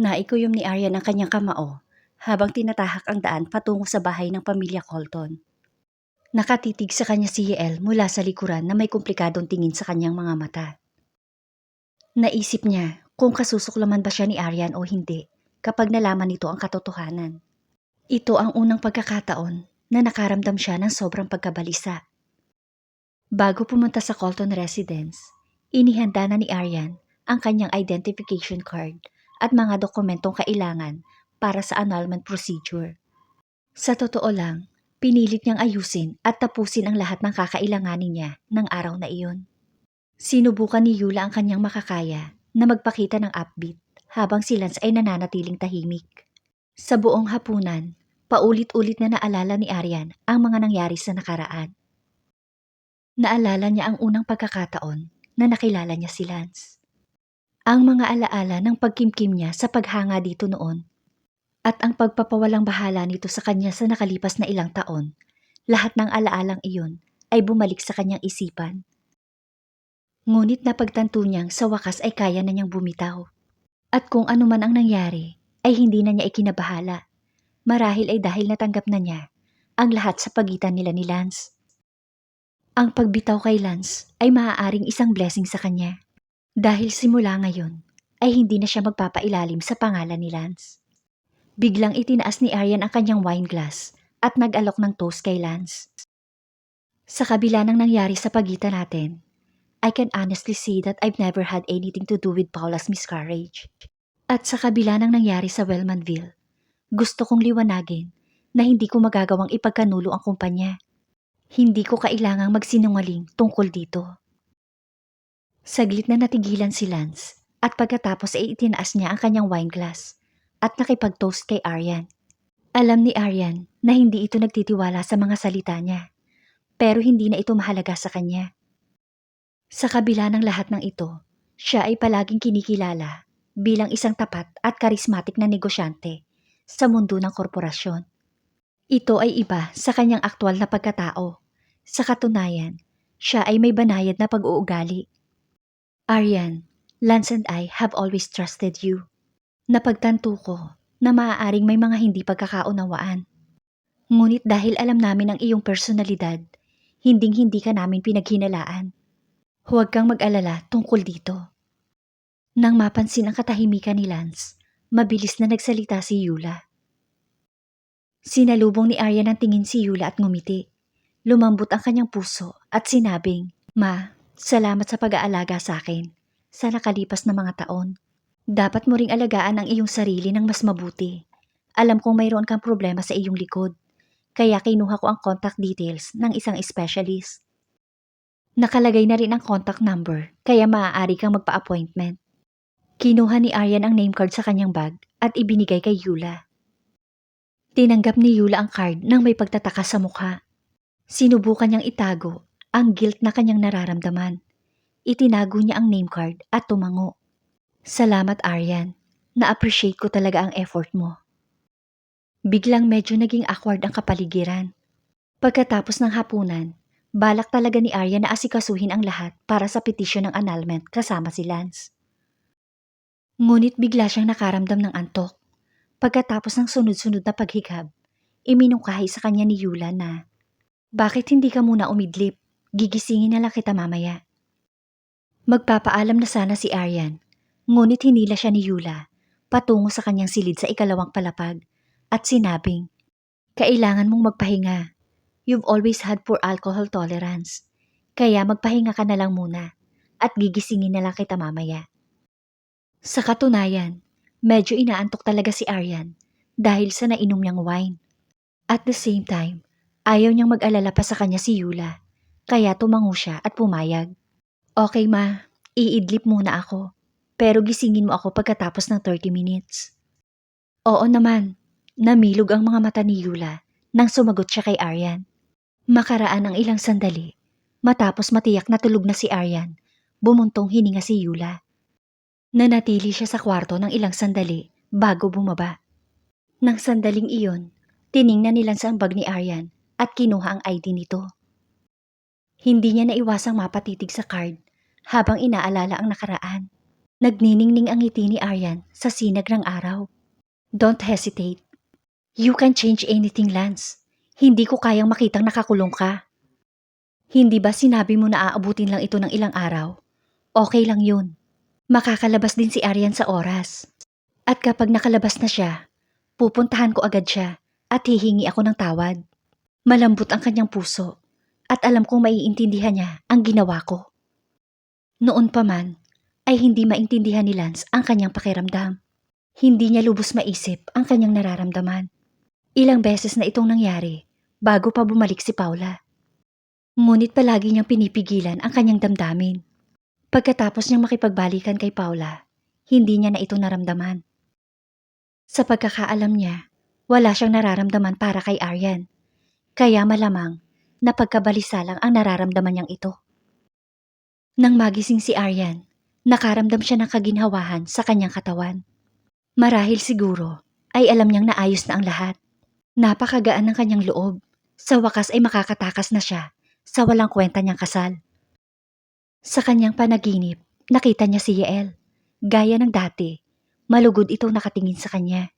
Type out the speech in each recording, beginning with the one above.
Naikuyom ni Aryan ang kanyang kamao habang tinatahak ang daan patungo sa bahay ng pamilya Colton. Nakatitig sa kanya si Yael mula sa likuran na may komplikadong tingin sa kanyang mga mata. Naisip niya kung kasusuklaman ba siya ni Aryan o hindi kapag nalaman nito ang katotohanan. Ito ang unang pagkakataon na nakaramdam siya ng sobrang pagkabalisa. Bago pumunta sa Colton residence, inihanda na ni Aryan ang kanyang identification card at mga dokumentong kailangan para sa annulment procedure. Sa totoo lang, pinilit niyang ayusin at tapusin ang lahat ng kakailanganin niya ng araw na iyon. Sinubukan ni Yula ang kanyang makakaya na magpakita ng upbeat habang si Lance ay nananatiling tahimik. Sa buong hapunan, paulit-ulit na naalala ni Aryan ang mga nangyari sa nakaraan. Naalala niya ang unang pagkakataon na nakilala niya si Lance. Ang mga alaala ng pagkimkim niya sa paghanga dito noon at ang pagpapawalang bahala nito sa kanya sa nakalipas na ilang taon, lahat ng alaalang iyon ay bumalik sa kanyang isipan. Ngunit napagtanto niyang sa wakas ay kaya na niyang bumitaw. At kung ano man ang nangyari, ay hindi na niya ikinabahala. Marahil ay dahil natanggap na niya ang lahat sa pagitan nila ni Lance. Ang pagbitaw kay Lance ay maaaring isang blessing sa kanya. Dahil simula ngayon, ay hindi na siya magpapailalim sa pangalan ni Lance. Biglang itinaas ni Aryan ang kanyang wine glass at nag-alok ng toast kay Lance. Sa kabila ng nangyari sa pagitan natin, I can honestly say that I've never had anything to do with Paula's miscarriage. At sa kabila ng nangyari sa Wellmanville, gusto kong liwanagin na hindi ko magagawang ipagkanulo ang kumpanya. Hindi ko kailangang magsinungaling tungkol dito. Saglit na natigilan si Lance at pagkatapos ay itinaas niya ang kanyang wine glass at nakipag-toast kay Aryan. Alam ni Aryan na hindi ito nagtitiwala sa mga salita niya, pero hindi na ito mahalaga sa kanya. Sa kabila ng lahat ng ito, siya ay palaging kinikilala bilang isang tapat at karismatik na negosyante sa mundo ng korporasyon. Ito ay iba sa kanyang aktwal na pagkatao. Sa katunayan, siya ay may banayad na pag-uugali. Aryan, Lance and I have always trusted you. Napagtanto ko na maaaring may mga hindi pagkakaunawaan. Ngunit dahil alam namin ang iyong personalidad, hinding-hindi ka namin pinaghinalaan. Huwag kang mag-alala tungkol dito. Nang mapansin ang katahimikan ni Lance, mabilis na nagsalita si Yula. Sinalubong ni Arya ng tingin si Yula at ngumiti. Lumambot ang kanyang puso at sinabing, Ma, salamat sa pag-aalaga sa akin sa nakalipas na mga taon. Dapat mo ring alagaan ang iyong sarili ng mas mabuti. Alam kong mayroon kang problema sa iyong likod, kaya kinuha ko ang contact details ng isang specialist. Nakalagay na rin ang contact number, kaya maaari kang magpa-appointment. Kinuha ni Aryan ang name card sa kanyang bag at ibinigay kay Yula. Tinanggap ni Yula ang card nang may pagtataka sa mukha. Sinubukan niyang itago ang guilt na kanyang nararamdaman. Itinago niya ang name card at tumango. Salamat Aryan. Na-appreciate ko talaga ang effort mo. Biglang medyo naging awkward ang kapaligiran. Pagkatapos ng hapunan, balak talaga ni Arya na asikasuhin ang lahat para sa petisyon ng annulment kasama si Lance. Ngunit bigla siyang nakaramdam ng antok. Pagkatapos ng sunod-sunod na paghikab, iminungkahi sa kanya ni Yula na, Bakit hindi ka muna umidlip? Gigisingin na lang kita mamaya. Magpapaalam na sana si Aryan, ngunit hinila siya ni Yula patungo sa kanyang silid sa ikalawang palapag at sinabing, Kailangan mong magpahinga. You've always had poor alcohol tolerance. Kaya magpahinga ka na lang muna at gigisingin na lang kita mamaya. Sa katunayan, medyo inaantok talaga si Aryan dahil sa nainom niyang wine. At the same time, ayaw niyang mag-alala pa sa kanya si Yula, kaya tumango siya at pumayag. Okay ma, iidlip muna ako, pero gisingin mo ako pagkatapos ng 30 minutes. Oo naman, namilog ang mga mata ni Yula nang sumagot siya kay Aryan. Makaraan ang ilang sandali, matapos matiyak na tulog na si Aryan, bumuntong hininga si Yula. Nanatili siya sa kwarto ng ilang sandali bago bumaba. Nang sandaling iyon, tiningnan nilang sa bag ni Aryan at kinuha ang ID nito. Hindi niya naiwasang mapatitig sa card habang inaalala ang nakaraan. Nagniningning ang ngiti ni Aryan sa sinag ng araw. Don't hesitate. You can change anything, Lance. Hindi ko kayang makitang nakakulong ka. Hindi ba sinabi mo na aabutin lang ito ng ilang araw? Okay lang yun. Makakalabas din si Aryan sa oras. At kapag nakalabas na siya, pupuntahan ko agad siya at hihingi ako ng tawad. Malambot ang kanyang puso at alam kong maiintindihan niya ang ginawa ko. Noon pa man, ay hindi maintindihan ni Lance ang kanyang pakiramdam. Hindi niya lubos maisip ang kanyang nararamdaman. Ilang beses na itong nangyari bago pa bumalik si Paula. Ngunit palagi niyang pinipigilan ang kanyang damdamin. Pagkatapos niyang makipagbalikan kay Paula, hindi niya na ito naramdaman. Sa pagkakaalam niya, wala siyang nararamdaman para kay Aryan. Kaya malamang na pagkabalisa lang ang nararamdaman niyang ito. Nang magising si Aryan, nakaramdam siya ng kaginhawahan sa kanyang katawan. Marahil siguro ay alam niyang naayos na ang lahat. Napakagaan ng kanyang loob. Sa wakas ay makakatakas na siya sa walang kwenta niyang kasal. Sa kanyang panaginip, nakita niya si Yael. Gaya ng dati, malugod itong nakatingin sa kanya.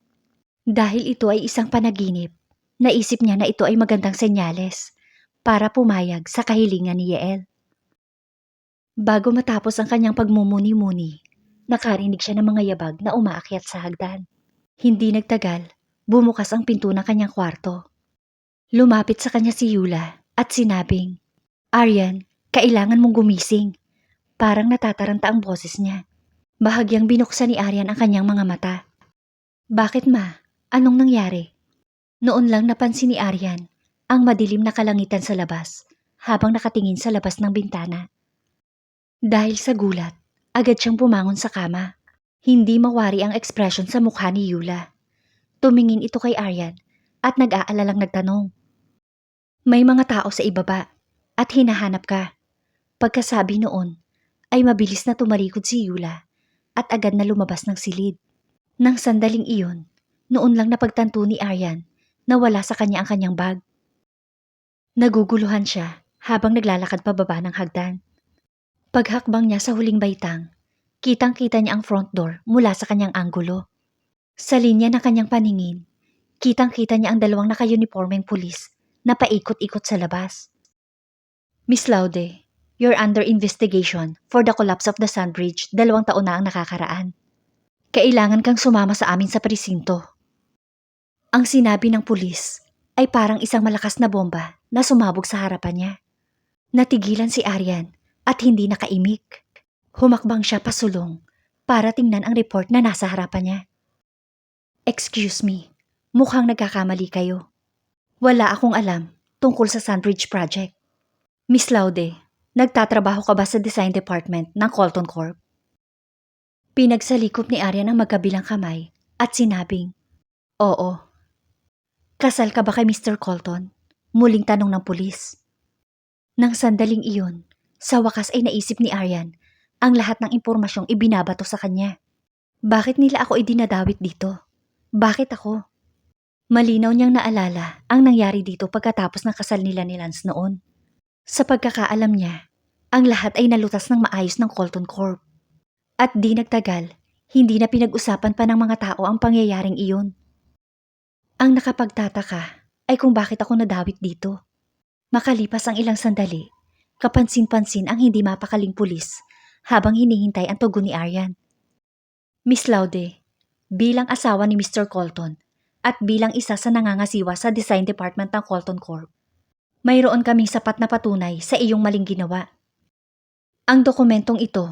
Dahil ito ay isang panaginip, naisip niya na ito ay magandang senyales para pumayag sa kahilingan ni Yael. Bago matapos ang kanyang pagmumuni-muni, nakarinig siya ng mga yabag na umaakyat sa hagdan. Hindi nagtagal, bumukas ang pinto ng kanyang kwarto. Lumapit sa kanya si Yula at sinabing, Aryan, kailangan mong gumising. Parang natataranta ang boses niya. Bahagyang binuksan ni Aryan ang kanyang mga mata. Bakit ma? Anong nangyari? Noon lang napansin ni Aryan ang madilim na kalangitan sa labas habang nakatingin sa labas ng bintana. Dahil sa gulat, agad siyang pumangon sa kama. Hindi mawari ang ekspresyon sa mukha ni Yula. Tumingin ito kay Aryan at nag-aalalang nagtanong. May mga tao sa ibaba at hinahanap ka. Pagkasabi noon, ay mabilis na tumarikod si Yula at agad na lumabas ng silid. Nang sandaling iyon, noon lang napagtanto ni Aryan na wala sa kanya ang kanyang bag. Naguguluhan siya habang naglalakad pababa ng hagdan. Paghakbang niya sa huling baitang, kitang-kita niya ang front door mula sa kanyang anggulo. Sa linya ng kanyang paningin, kitang-kita niya ang dalawang naka-uniformeng pulis na paikot-ikot sa labas. Miss Laude, you're under investigation for the collapse of the Sand Bridge dalawang taon na ang nakakaraan. Kailangan kang sumama sa amin sa presinto. Ang sinabi ng pulis ay parang isang malakas na bomba na sumabog sa harapan niya. Natigilan si Aryan at hindi nakaimik. Humakbang siya pasulong para tingnan ang report na nasa harapan niya. Excuse me, mukhang nagkakamali kayo. Wala akong alam tungkol sa Sandbridge Project. Miss Laude, nagtatrabaho ka ba sa design department ng Colton Corp? Pinagsalikop ni Aryan ang magkabilang kamay at sinabing, Oo. Kasal ka ba kay Mr. Colton? Muling tanong ng pulis. Nang sandaling iyon, sa wakas ay naisip ni Aryan ang lahat ng impormasyong ibinabato sa kanya. Bakit nila ako idinadawit dito? Bakit ako? Malinaw niyang naalala ang nangyari dito pagkatapos ng kasal nila ni Lance noon. Sa pagkakaalam niya, ang lahat ay nalutas ng maayos ng Colton Corp. At di nagtagal, hindi na pinag-usapan pa ng mga tao ang pangyayaring iyon. Ang nakapagtataka ay kung bakit ako nadawit dito. Makalipas ang ilang sandali, kapansin-pansin ang hindi mapakaling pulis habang hinihintay ang tugon ni Aryan. Miss Laude, bilang asawa ni Mr. Colton at bilang isa sa nangangasiwa sa design department ng Colton Corp, mayroon kaming sapat na patunay sa iyong maling ginawa. Ang dokumentong ito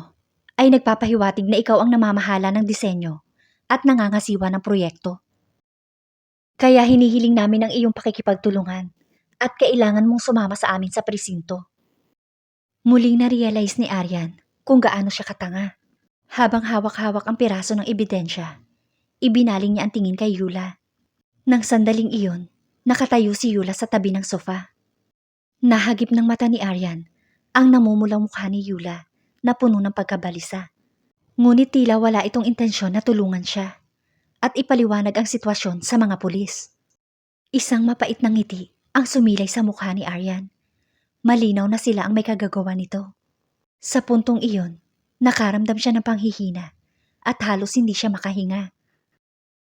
ay nagpapahiwatig na ikaw ang namamahala ng disenyo at nangangasiwa ng proyekto. Kaya hinihiling namin ang iyong pakikipagtulungan at kailangan mong sumama sa amin sa presinto. Muling na-realize ni Aryan kung gaano siya katanga. Habang hawak-hawak ang piraso ng ebidensya, ibinaling niya ang tingin kay Yula. Nang sandaling iyon, nakatayo si Yula sa tabi ng sofa. Nahagip ng mata ni Aryan ang namumulang mukha ni Yula na puno ng pagkabalisa. Ngunit tila wala itong intensyon na tulungan siya at ipaliwanag ang sitwasyon sa mga pulis. Isang mapait na ngiti ang sumilay sa mukha ni Aryan. Malinaw na sila ang may kagagawa nito. Sa puntong iyon, nakaramdam siya ng panghihina at halos hindi siya makahinga.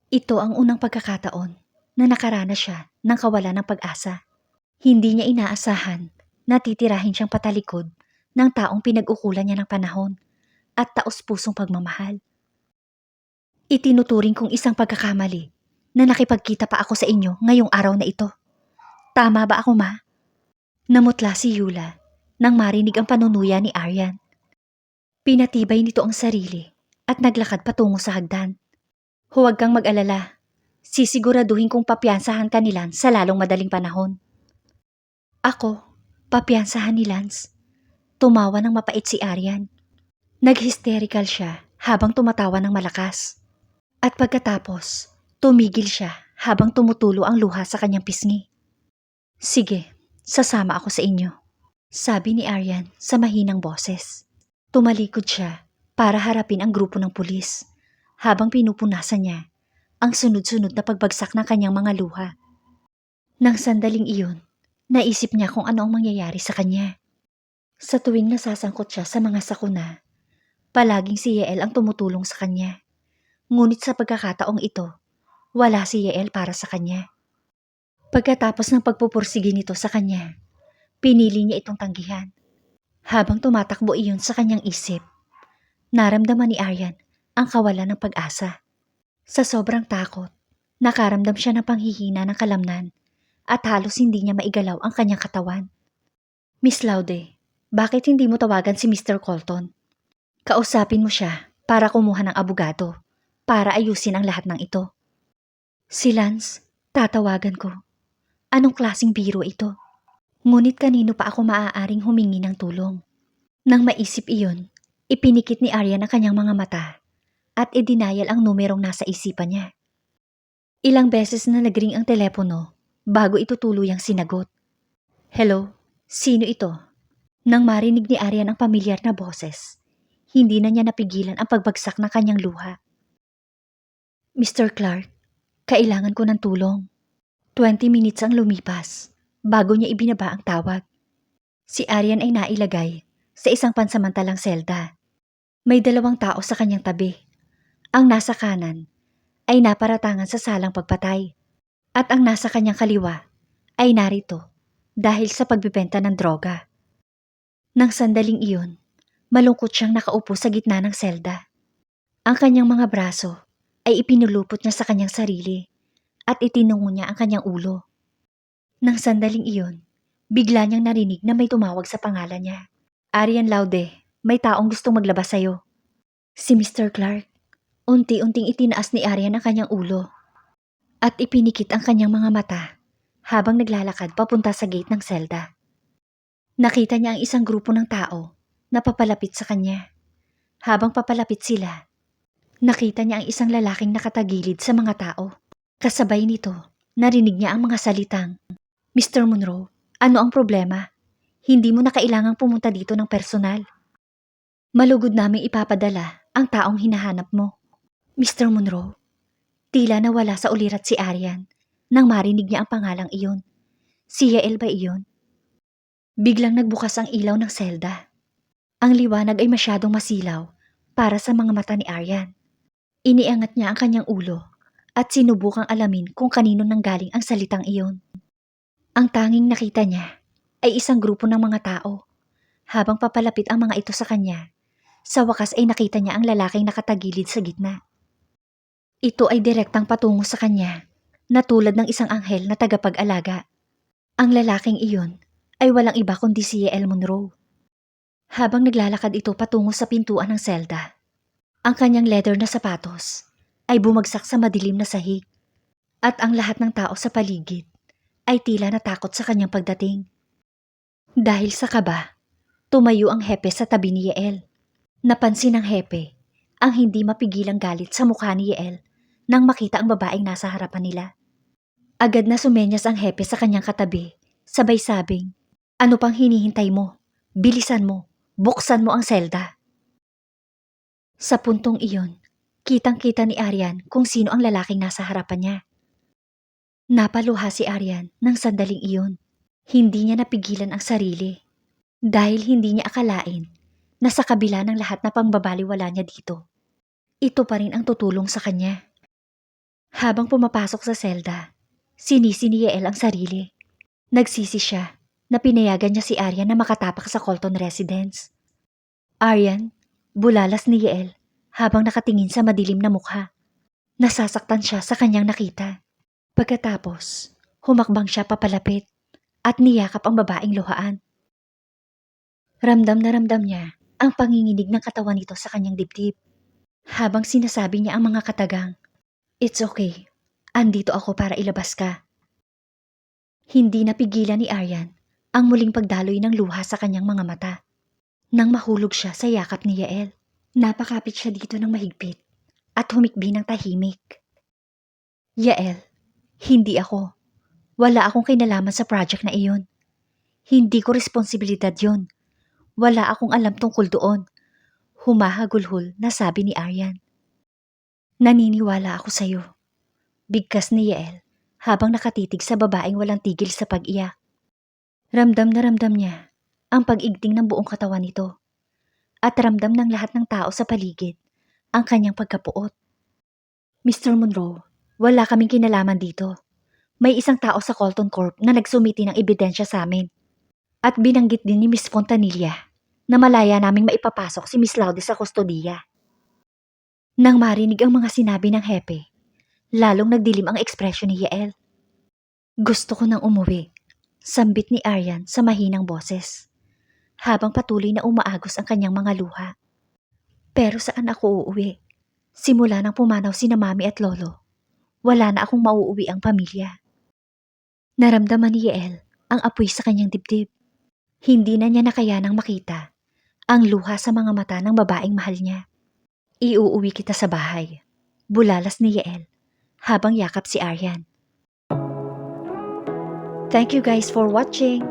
Ito ang unang pagkakataon na nakaranas siya ng kawalan ng pag-asa. Hindi niya inaasahan na titirahin siyang patalikod ng taong pinag-ukulan niya ng panahon at taos-pusong pagmamahal. Itinuturing kong isang pagkakamali na nakipagkita pa ako sa inyo ngayong araw na ito. Tama ba ako, ma? Namutla si Yula nang marinig ang panunuya ni Aryan. Pinatibay nito ang sarili at naglakad patungo sa hagdan. Huwag kang mag-alala. Sisiguraduhin kong papiansahan ka ni Lance sa lalong madaling panahon. Ako, papiansahan ni Lance. Tumawa ng mapait si Aryan. Nag-hysterical siya habang tumatawa ng malakas. At pagkatapos, tumigil siya habang tumutulo ang luha sa kanyang pisngi. Sige, sasama ako sa inyo. Sabi ni Aryan sa mahinang boses. Tumalikod siya para harapin ang grupo ng pulis habang pinupunasan niya ang sunod-sunod na pagbagsak ng kanyang mga luha. Nang sandaling iyon, naisip niya kung ano ang mangyayari sa kanya. Sa tuwing nasasangkot siya sa mga sakuna, palaging si Yael ang tumutulong sa kanya. Ngunit sa pagkakataong ito, wala si Yael para sa kanya. Pagkatapos ng pagpupursige nito sa kanya, pinili niya itong tanggihan. Habang tumatakbo iyon sa kanyang isip, naramdaman ni Aryan ang kawalan ng pag-asa. Sa sobrang takot, nakaramdam siya ng panghihina ng kalamnan at halos hindi niya maigalaw ang kanyang katawan. Miss Laude, bakit hindi mo tawagan si Mr. Colton? Kausapin mo siya para kumuha ng abogado para ayusin ang lahat ng ito. Si Lance, tatawagan ko. Anong klasing biro ito? Ngunit kanino pa ako maaaring humingi ng tulong? Nang maisip iyon, ipinikit ni Arya ang kanyang mga mata at idinayal ang numerong nasa isipan niya. Ilang beses na nagring ang telepono bago ito tuluyang sinagot. Hello, sino ito? Nang marinig ni Aryan ang pamilyar na boses, hindi na niya napigilan ang pagbagsak ng kanyang luha. Mr. Clark, kailangan ko ng tulong. 20 minutes ang lumipas bago niya ibinaba ang tawag. Si Aryan ay nailagay sa isang pansamantalang selda. May dalawang tao sa kanyang tabi. Ang nasa kanan ay naparatangan sa salang pagpatay at ang nasa kanyang kaliwa ay narito dahil sa pagbibenta ng droga. Nang sandaling iyon, malungkot siyang nakaupo sa gitna ng selda. Ang kanyang mga braso ay ipinulupot niya sa kanyang sarili at itinungo niya ang kanyang ulo. Nang sandaling iyon, bigla niyang narinig na may tumawag sa pangalan niya. Arian Laude, may taong gustong maglabas sa'yo. Si Mr. Clark. Unti-unting itinaas ni Arian ang kanyang ulo at ipinikit ang kanyang mga mata habang naglalakad papunta sa gate ng selda. Nakita niya ang isang grupo ng tao na papalapit sa kanya. Habang papalapit sila, nakita niya ang isang lalaking nakatagilid sa mga tao. Kasabay nito, narinig niya ang mga salitang, Mr. Monroe, ano ang problema? Hindi mo na kailangang pumunta dito ng personal. Malugod naming ipapadala ang taong hinahanap mo. Mr. Monroe, tila nawala sa ulirat si Arian nang marinig niya ang pangalang iyon. Si Yael ba iyon? Biglang nagbukas ang ilaw ng selda. Ang liwanag ay masyadong masilaw para sa mga mata ni Aryan. Iniangat niya ang kanyang ulo at sinubukang alamin kung kanino nanggaling ang salitang iyon. Ang tanging nakita niya ay isang grupo ng mga tao. Habang papalapit ang mga ito sa kanya, sa wakas ay nakita niya ang lalaking nakatagilid sa gitna. Ito ay direktang patungo sa kanya, na tulad ng isang anghel na tagapag-alaga. Ang lalaking iyon ay walang iba kundi si Yael Monroe. Habang naglalakad ito patungo sa pintuan ng selda, ang kanyang leather na sapatos ay bumagsak sa madilim na sahig at ang lahat ng tao sa paligid ay tila natakot sa kanyang pagdating. Dahil sa kaba, tumayo ang hepe sa tabi ni Yael. Napansin ng hepe ang hindi mapigilang galit sa mukha ni Yael nang makita ang babaeng nasa harapan nila. Agad na sumenyas ang hepe sa kanyang katabi, sabay sabing, Ano pang hinihintay mo? Bilisan mo, buksan mo ang selda. Sa puntong iyon, kitang-kita ni Aryan kung sino ang lalaking nasa harapan niya. Napaluha si Aryan ng sandaling iyon. Hindi niya napigilan ang sarili dahil hindi niya akalain na sa kabila ng lahat na pangbabaliwala niya dito, ito pa rin ang tutulong sa kanya. Habang pumapasok sa selda, sinisi ni Yael ang sarili. Nagsisi siya na pinayagan niya si Aryan na makatapak sa Colton residence. Aryan, bulalas ni Yael habang nakatingin sa madilim na mukha. Nasasaktan siya sa kanyang nakita. Pagkatapos, humakbang siya papalapit at niyakap ang babaeng luhaan. Ramdam na ramdam niya ang panginginig ng katawan nito sa kanyang dibdib. Habang sinasabi niya ang mga katagang, It's okay. Andito ako para ilabas ka. Hindi napigilan ni Aryan ang muling pagdaloy ng luha sa kanyang mga mata. Nang mahulog siya sa yakap ni Yael, napakapit siya dito ng mahigpit at humikbi ng tahimik. Yael, hindi ako. Wala akong kinalaman sa project na iyon. Hindi ko responsibilidad yon. Wala akong alam tungkol doon. Humahagulhol na sabi ni Aryan. Naniniwala ako sa'yo. Bigkas ni Yael habang nakatitig sa babaeng walang tigil sa pag-iyak. Ramdam na ramdam niya ang pag-igting ng buong katawan nito at ramdam ng lahat ng tao sa paligid ang kanyang pagkapuot. Mr. Monroe, wala kaming kinalaman dito. May isang tao sa Colton Corp na nagsumiti ng ebidensya sa amin. At binanggit din ni Miss Fontanilla na malaya naming maipapasok si Miss Laude sa kustodiya. Nang marinig ang mga sinabi ng hepe, lalong nagdilim ang ekspresyon ni Yael. Gusto ko nang umuwi, sambit ni Aryan sa mahinang boses, habang patuloy na umaagos ang kanyang mga luha. Pero saan ako uuwi? Simula nang pumanaw si na mami at lolo, wala na akong mauuwi ang pamilya. Naramdaman ni Yael ang apoy sa kanyang dibdib. Hindi na niya nakayanang makita ang luha sa mga mata ng babaeng mahal niya. Iuuwi kita sa bahay. Bulalas ni Yael habang yakap si Aryan. Thank you guys for watching.